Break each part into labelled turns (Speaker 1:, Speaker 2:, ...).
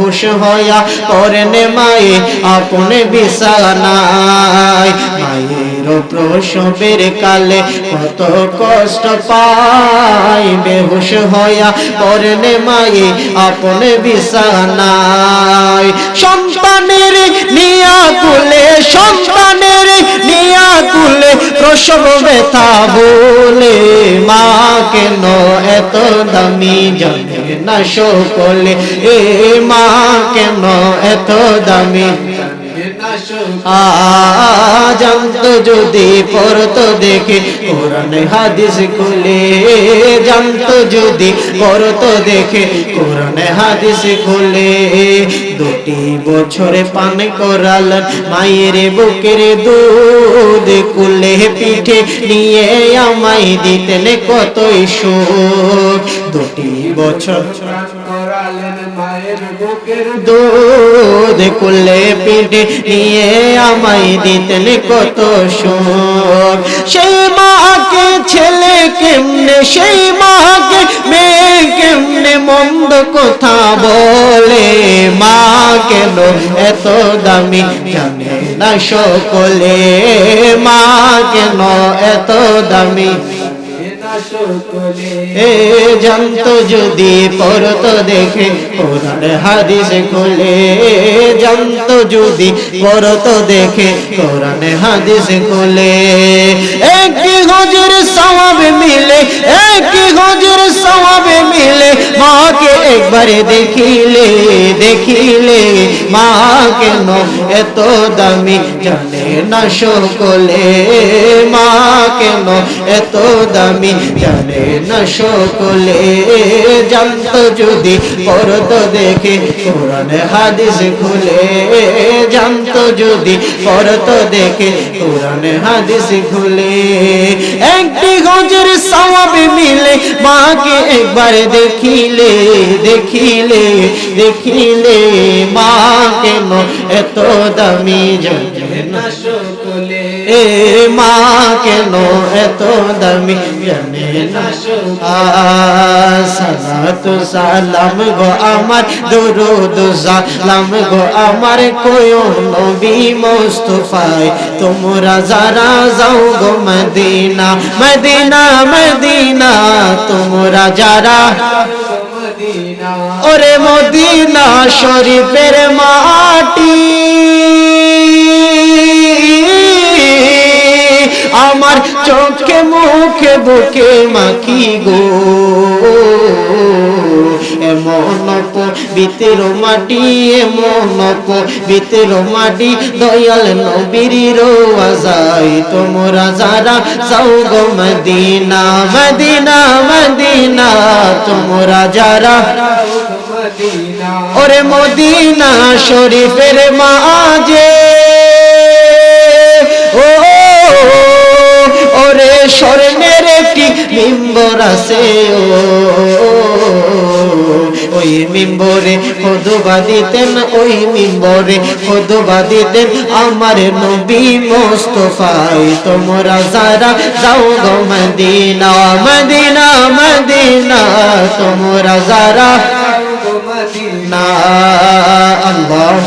Speaker 1: বেহুশ হইয়া করেন মায়ে আপনে বিছানায়। মায়ের প্রসবের কালে কত কষ্ট পায়। বেহুশ হইয়া করেন মায়ে আপনে বিছানায়। সন্তানের নিয়া কুলে, সন্তানের নিয়া কুলে প্রসব ব্যথা বলে মা কেন এত দামি জানে না সকলে এ মা কেন এত দামি? জানত যদি পড়তো দেখে কোরআন হাদিস খুলে জানত যদি দেখে কোরআন হাদিস খুলে। দুটি বছরে পান করালেন মায়ের বুকের দুধ, কুলে পিঠে নিয়ে আমায় দিতেন কতই সুখ। দুটি বছর দুধ কুলে পিঠে নিয়ে আমায় দিতেন কত সুখ সেই মাকে ছেলে কেমনে, সেই মাকে মেয়ে কেমনে মন্দ কথা বলে? মা কেন এত দামি জানে না সকলে? মা কেন এত দামি এ জানত যদি পড়ত দেখে, কোরআন হাদিস খুলে। জানত যদি পড়ত দেখে, কোরআন হাদিস খুলে। একই হজুর সওয়াব মিলে একই হজুর সওয়াব মিলে, মাকে একবারে দেখিলে দেখিলে মা কেন এত দামি, জানে না সকলে। মা কেন এত দামি জানে না সকলে। জানত যদি পড়ত দেখে, কোরআন হাদিস খুলে। জানত যদি পড়ত দেখে, কোরআন হাদিস খুলে। একটি গজের সওয়াব মিলে, মাকে একবার দেখিলে দেখিলে দেখিলে, মা কেন এত দামি জানে?
Speaker 2: সকলে
Speaker 1: এ মা কেন এত দামি? জানে না সালাম গো আমার, দুরুদ সালাম গো আমার, কোয় নবী মুস্তাফায়, তোমরা যারা যাও গো মদিনা মদিনা মদিনা, তোমরা যারা ওরে মদিনা শরীফের মাটি আমার চোখে, মুখে, বুকে মাখি গো। এমন বিতের মাটি, এমন বিতের মাটি, দয়াল নবীর রোয়াজাই তোমরা যারা যাও গো মদিনা মদিনা মদিনা, তোমরা যারা ওরে মদিনা শরীফের মাঝে, ও ওরে স্বর্ণের একটি মিম্বর আছে ওই মিম্বরে খোদবা দিতেন, ওই মিম্বরে খোদবা দিতেন আমার নবী মোস্তফাই। তোমরা যারা যাও গো মদিনা মদিনা মদিনা, তোমরা যারা
Speaker 2: মদিনা।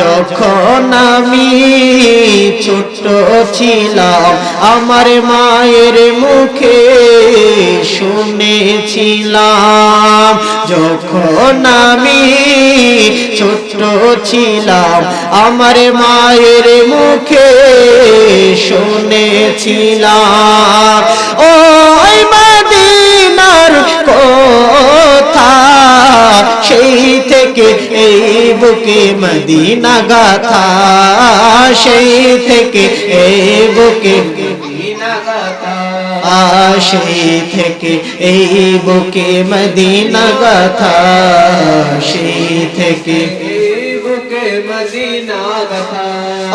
Speaker 1: যখন আমি ছোট ছিলাম, আমার মায়ের মুখে শুনেছিলাম, যখন আমি ছোট ছিলাম, আমার মায়ের মুখে শুনেছিলাম। ওই মদিনার কথা সেই থেকে এই বুকে মদিনা গাথা সেই থেকে এই বুকে সেই থেকে এই বুকে মদিনা গাথা সেই থেকে
Speaker 2: বুকে মদিনা গাথা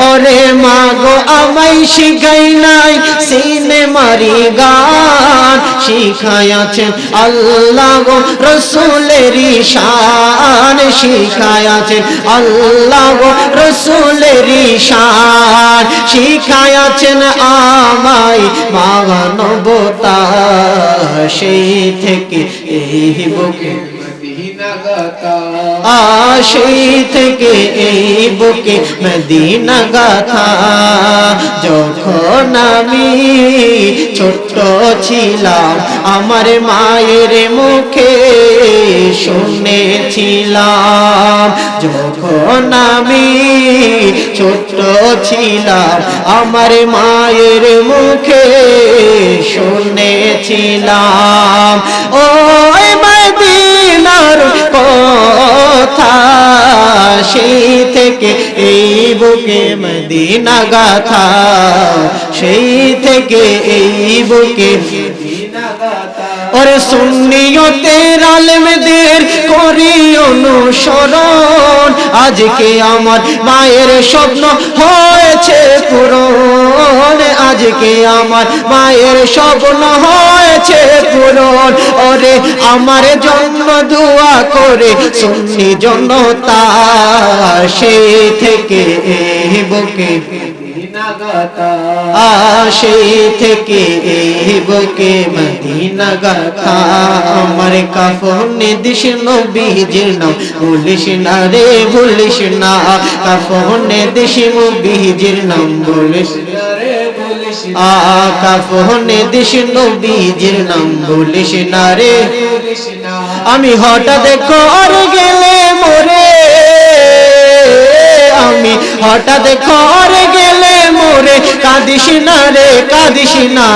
Speaker 1: ওরে মাগো আমাই শিখাই নাই সিনেমারি গান শিখায়াছেন আল্লাহ রসুলেরই শান শিখায়াছেন আল্লাহ রসুলেরই শান শিখায়াছেন আমায় মানবতা সেই থেকে এই বুকে আশি থেকে এই বুকে মদিনা গাথা। যখন আমি ছোট্ট ছিলাম, আমার মায়ের মুখে শুনেছিলাম, যখন আমি ছোট্ট ছিলাম, আমার মায়ের মুখে শুনেছিলাম মদিনার কথা সেই থেকে এই বুকে মদিনা গাথা। সেই থেকে এই বুকে
Speaker 2: মদিনা গাথা।
Speaker 1: ওরে সুন্নিয়তের আলেমদের করি অনুসরণ। আজকে আমার মায়ের স্বপ্ন হয়েছে পূরণ। আজকে আমার মায়ের স্বপ্ন হয়েছে পূরণ। ওরে আমার জন্য দোয়া করে, সুন্নি জনতা সেই থেকে বুকে আসে থেকে বুকে মদিনা গাথা আমার কাফনে দিস নবীজির নাম। বলিস না রে বলিস না, কাফনে দিস নবীজির নাম। বলিস
Speaker 2: রে বলিস
Speaker 1: আ কাফনে দিস নবীজির নাম। বলিস না রে আমি হঠাৎ কর গেলে মোরে, আমি হঠাৎ কর গেলে মোরে। কাঁদিস না রে, কাঁদিস না।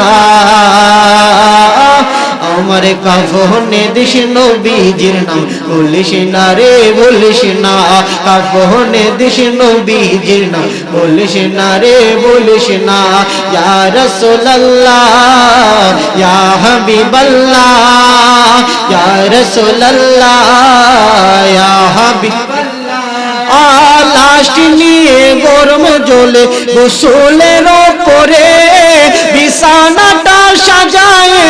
Speaker 1: আমার কাফনে দিস নবীজির নাম। বলিস না রে, বলিস না। কাফনে দিস নবীজির নাম। বলিস না রে, বলিস না। হাবিবাল্লাহ নিয়ে গরম জলে গোসলের ওপরে বিছানাটা সাজায়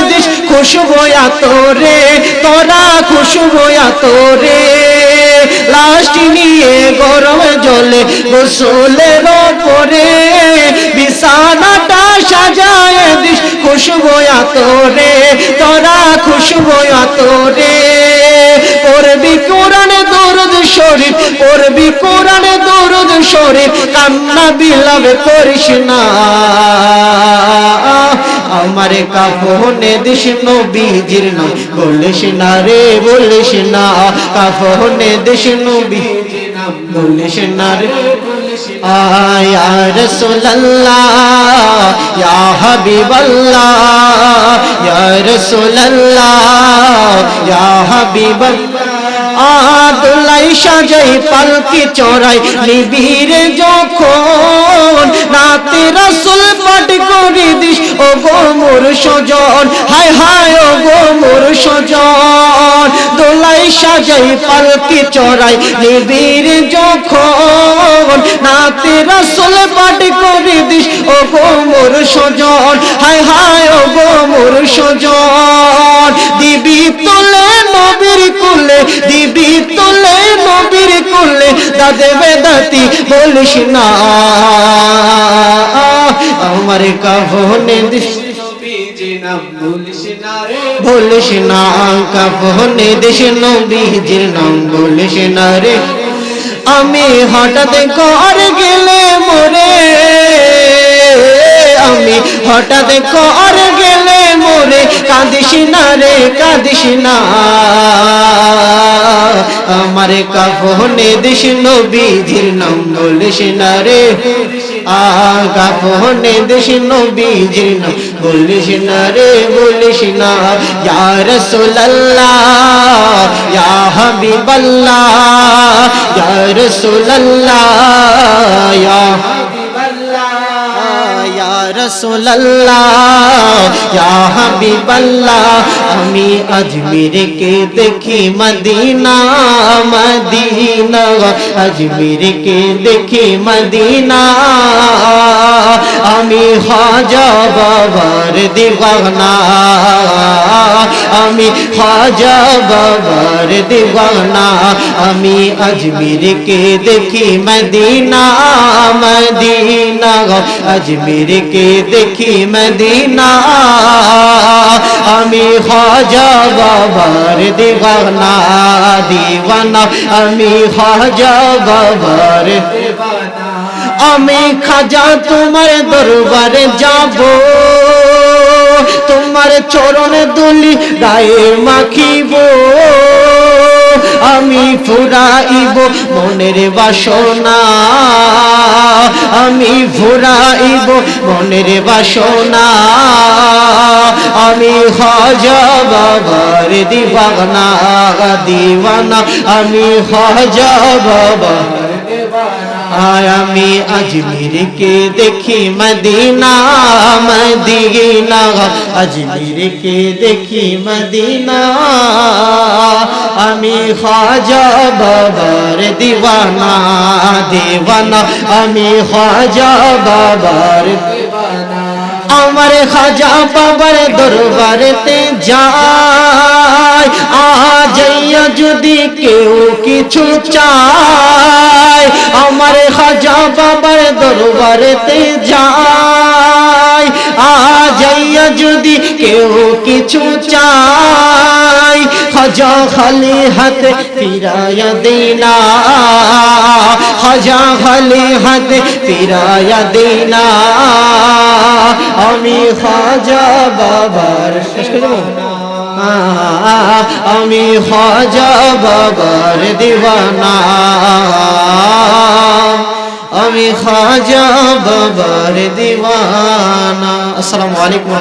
Speaker 1: দিস খুশবু তোরে, তোরা খুশবু তোরে। লাস্ট নিয়ে গরম জলে গোসলের ওপরে বিছানাটা সাজায় দিস খুশবু তোরে, তোরা খুশবু তোরে। পড়বি কোরআনে দরুদ শরীফ, পড়বি কোরআনে দরুদ শরীফ, কান্না বিলাপ করিস না। আমার কাফনে দিস নবীজির নাম। বলিস না রে, বলিস না। কাফনে দিস নবী বলিস না রে ইয়া হাবিবাল্লাহ, ইয়া রসুল্লাহ ইয়া হাবিবাল্লাহ। আদুলাই সাজাই, পালকি চড়াই নিবির যখন নাতে রসুল পাঠ করি দিস ও গো মোর সজন হায় হায় ও গো মোর সজন দোলাই সাজাই, পালকি চড়াই নিবির যখন নাতে রসুল পাঠ করি দিস ও গো মোর সজন হায় হায় ও গো মোর সজন দিবি তোলে নবীর কুলে, দিবি তোলে নবীর কুলে, দাদে বেদাতি বলিস না। আমার দিস
Speaker 2: বলিস না
Speaker 1: না নবীজির নাম বলিস না রে। আমি হঠাৎ কর গেলে মোরে আমি হঠাৎ কর গেলে মোরে, কাঁদিস না রে, কাঁদিস না। আমার কাফনে দিস নবীজির নাম, বলিস না রে। কাফনে দিস নবীজির নাম, বলিস না রে, বলিস না। ইয়া রাসূলুল্লাহ, ইয়া হাবিবাল্লাহ, ইয়া রাসূলুল্লাহ, ইয়া
Speaker 2: হাবিবাল্লাহ
Speaker 1: ইয়া রসুল্লাহ ইয়া হাবিবাল্লাহ আমি আজমিরকে দেখি মদিনা মদিনা আজমিরকে দেখি মদিনা আমি খাজা বাবার দিওয়ানা আমি খাজা বাবার দিওয়ানা আমি আজমিরকে দেখি মদিনা মদিনা আজমিরকে দেখি মদিনা। আমি খাজা বাবার দিওয়ানা দিওয়ানা। আমি খাজা বাবার আমি খাজা তোমার দরবারে যাব। তোমার চরণ দুলি গায়ে মাখিব। ফুরাইব মনের বাসনা। আমি ফুরাইব মনের বাসনা। আমি হজ বাবার দিবানা দিবানা আমি
Speaker 2: হজ
Speaker 1: বাবা আমি আজমিরকে দেখি মদিনা মদিনা আজমিরকে দেখি মদিনা আমি খাজা বাবার দিওয়ানা দিওয়ানা আমি খাজা বাবার
Speaker 2: দেবানা
Speaker 1: আমার খাজা বাবার দরবারেতে যায় আজাইয়া যদি কেউ কিছু চায় আমার খাজা বাবার দরবারেতে যায়। আজাইয়া যদি কেউ কিছু চায়, খাজা খালি হাতে ফিরায়া দিনা খাজা খালি হাতে ফিরায়া দিনা আমি খাজা বাবার শেষ করে আমি খাজা বাবার দিবানা আমি খাজা বাবার দিবানা আসসালামু আলাইকুম